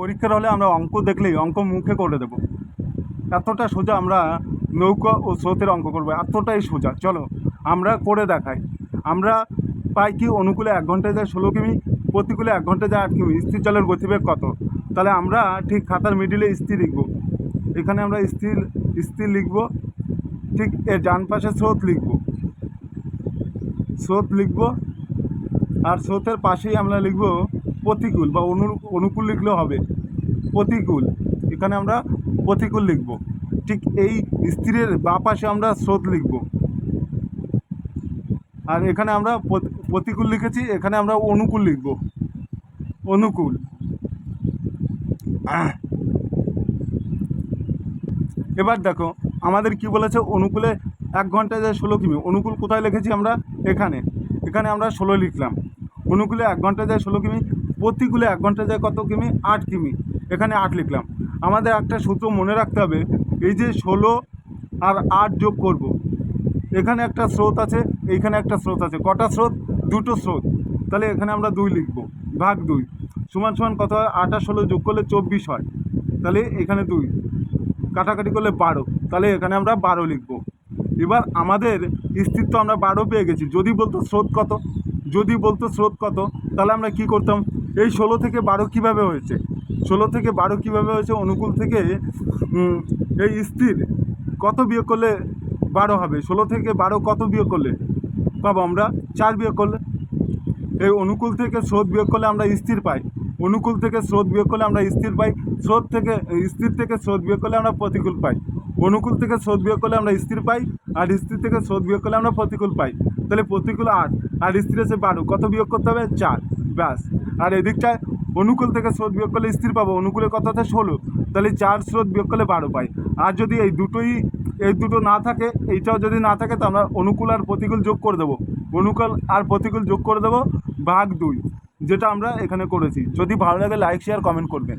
পরীক্ষার হলে আমরা অঙ্ক দেখলেই অঙ্ক মুখে করে দেবো। এতটা সোজা আমরা নৌকা ও স্রোতের অঙ্ক করব, এতটাই সোজা। চলো, আমরা করে দেখাই। আমরা পাই কি অনুকূলে এক ঘন্টায় যায় ষোলো কিমি, প্রতিকূলে এক ঘন্টায় যায় আট কিমি। স্থির জলের গতিবেগ কত? তাহলে আমরা ঠিক খাতার মিডিলে স্থির লিখব। এখানে আমরা স্থির স্থির লিখব। ঠিক এর ডান পাশে স্রোত লিখব। স্রোত লিখব। আর স্রোতের পাশেই আমরা লিখব প্রতিকূল বা অনু অনুকূল লিখলেও হবে। প্রতিকূল। এখানে আমরা প্রতিকূল লিখব। ঠিক এই স্থিরের বা পাশে আমরা স্রোত লিখব। আর এখানে আমরা প্রতিকূল লিখেছি, এখানে আমরা অনুকূল লিখব। অনুকূল। এবার দেখো, আমাদের কি বলেছে? অনুকূলে এক ঘন্টায় যায় ষোলো কিমি। অনুকূল কোথায় লিখেছি আমরা? এখানে। এখানে আমরা ষোলো লিখলাম। অনুকূলে এক ঘন্টায় যায় ষোলো কিমি। প্রতিকূলে এক ঘণ্টা যায় কত কিমি? আট কিমি। এখানে আট লিখলাম। আমাদের একটা সূত্র মনে রাখতে হবে, এই যে ষোলো আর আট যোগ করব। এখানে একটা স্রোত আছে, এইখানে একটা স্রোত আছে। কটা স্রোত? দুটো স্রোত। তাহলে এখানে আমরা দুই লিখব, ভাগ দুই। সমান সমান কত হয়? আর ষোলো যোগ করলে চব্বিশ হয়। তাহলে এখানে দুই। কাটাকাটি করলে বারো। তাহলে এখানে আমরা বারো লিখব। এবার আমাদের স্থির তো আমরা বারো পেয়ে গেছি। যদি বলতো স্রোত কত? যদি বলতো স্রোত কত? তাহলে আমরা কি করতাম? এই ষোলো থেকে বারো কীভাবে হয়েছে? ষোলো থেকে বারো কীভাবে হয়েছে? অনুকূল থেকে এই স্থির কত বিয়োগ করলে বারো হবে? ষোলো থেকে বারো কত বিয়োগ করলে? পাবো আমরা চার বিয়োগ করলে। এই অনুকূল থেকে স্রোত বিয়োগ করলে আমরা স্থির পাই। অনুকূল থেকে স্রোত বিয়োগ করলে আমরা স্থির পাই। স্রোত থেকে, স্থির থেকে স্রোত বিয়োগ করলে আমরা প্রতিকূল পাই। অনুকূল থেকে স্রোত বিয়োগ করলে আমরা স্থির পাই আর স্থির থেকে স্রোত বিয়োগ করলে আমরা প্রতিকূল পাই। তাহলে প্রতিকূল আট আর স্থির আছে বারো। কত বিয়োগ করতে হবে? চার। ব্যাস। আর এদিকটায় অনুকূল থেকে স্রোত বিয়োগ করলে স্থির পাবো, অনুকূলের কথাতে ষোলো, তাহলে চার স্রোত বিয়োগ করলে বারো পাই। আর যদি এই দুটোই, এই দুটো না থাকে, এইটাও যদি না থাকে, তো আমরা অনুকূল আর প্রতিকূল যোগ করে দেবো। অনুকূল আর প্রতিকূল যোগ করে দেবো ভাগ দুই, যেটা আমরা এখানে করেছি। যদি ভালো লাগে লাইক শেয়ার কমেন্ট করবেন